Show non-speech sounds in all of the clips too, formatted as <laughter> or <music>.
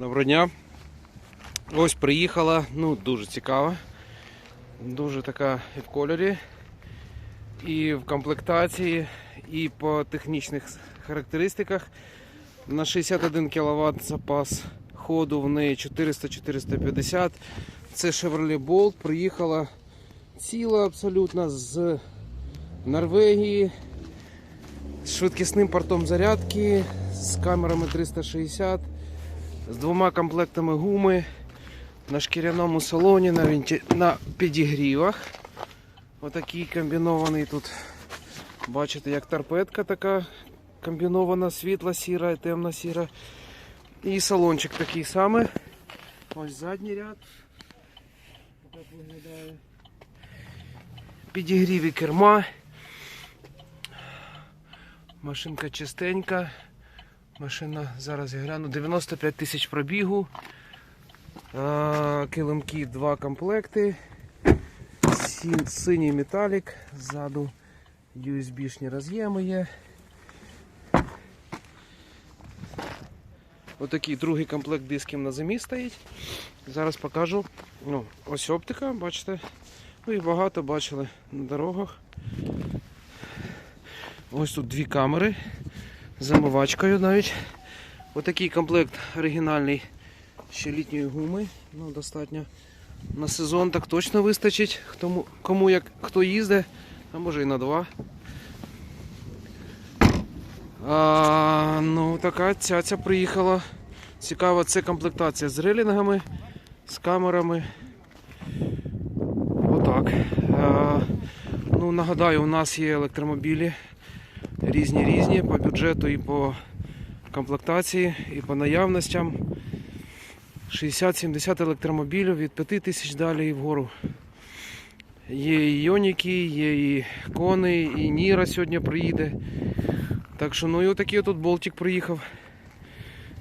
Доброго дня. Ось приїхала, ну дуже цікава. Дуже така і в кольорі, і в комплектації, і по технічних характеристиках. На 61 кВт запас ходу в неї 400-450. Це Chevrolet Bolt. Приїхала ціла абсолютно з Норвегії. З швидкісним портом зарядки, з камерами 360, з двома комплектами гуми на шкіряному салоні, на, венті... на підігрівах. Отакий комбінований тут. Бачите, як торпедка така комбінована, світла сіра і темна сіра. І салончик такий самий. Ось задній ряд. Так виглядає. Підігріві керма. Машинка чистенька. Машина, зараз я гляну, 95 тисяч пробігу. Килимки два комплекти. Сі- Синій металік. Ззаду USB-шні роз'єми є. Отакий другий комплект дисків на зимі стоїть. Зараз покажу. Ну, ось оптика, бачите. Ну і багато бачили на дорогах. Ось тут дві камери замивачкою навіть. Отакий комплект оригінальний ще літньої гуми. Ну, достатньо на сезон так точно вистачить. Хто, кому як хто їздить, а може і на два. А, ну, така цяця приїхала. Цікаво, це комплектація з релінгами, з камерами. Отак. Ну, нагадаю, у нас є електромобілі різні різні по бюджету і по комплектації, і по наявностям. 60-70 електромобілів від 5 тисяч далі і вгору. Є і Йоніки, є і Кони, і Ніра сьогодні приїде. Так що, ну і отакий тут болтик приїхав.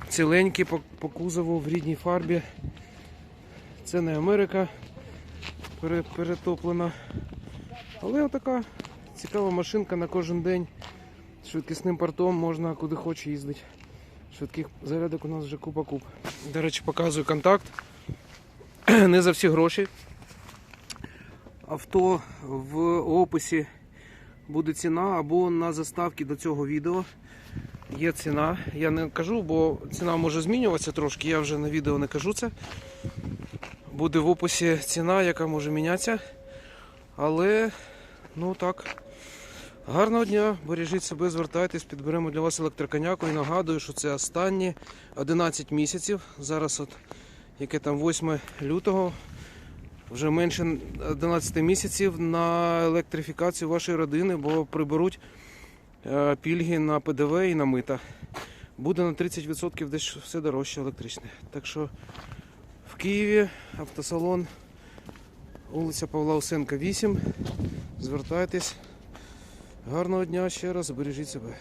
Ціленький по, по кузову в рідній фарбі. Це не Америка перетоплена. Але отака цікава машинка на кожен день. Швидкісним портом можна куди хоче їздити. Швидких зарядок у нас вже купа куп. До речі, показую контакт. <clears throat> Не за всі гроші. Авто в описі буде ціна або на заставці до цього відео. Є ціна. Я не кажу, бо ціна може змінюватися трошки, я вже на відео не кажу це. Буде в описі ціна, яка може мінятися. Але, ну так. Гарного дня, бережіть себе, звертайтесь, підберемо для вас електроконяку і нагадую, що це останні 11 місяців. Зараз от яке там 8 лютого, вже менше 11 місяців на електрифікацію вашої родини, бо приберуть е, пільги на ПДВ і на мита. Буде на 30% десь все дорожче електричне. Так що в Києві автосалон, вулиця Павла Усенка, 8. Звертайтесь. Гарного дня ще раз, бережіть себе.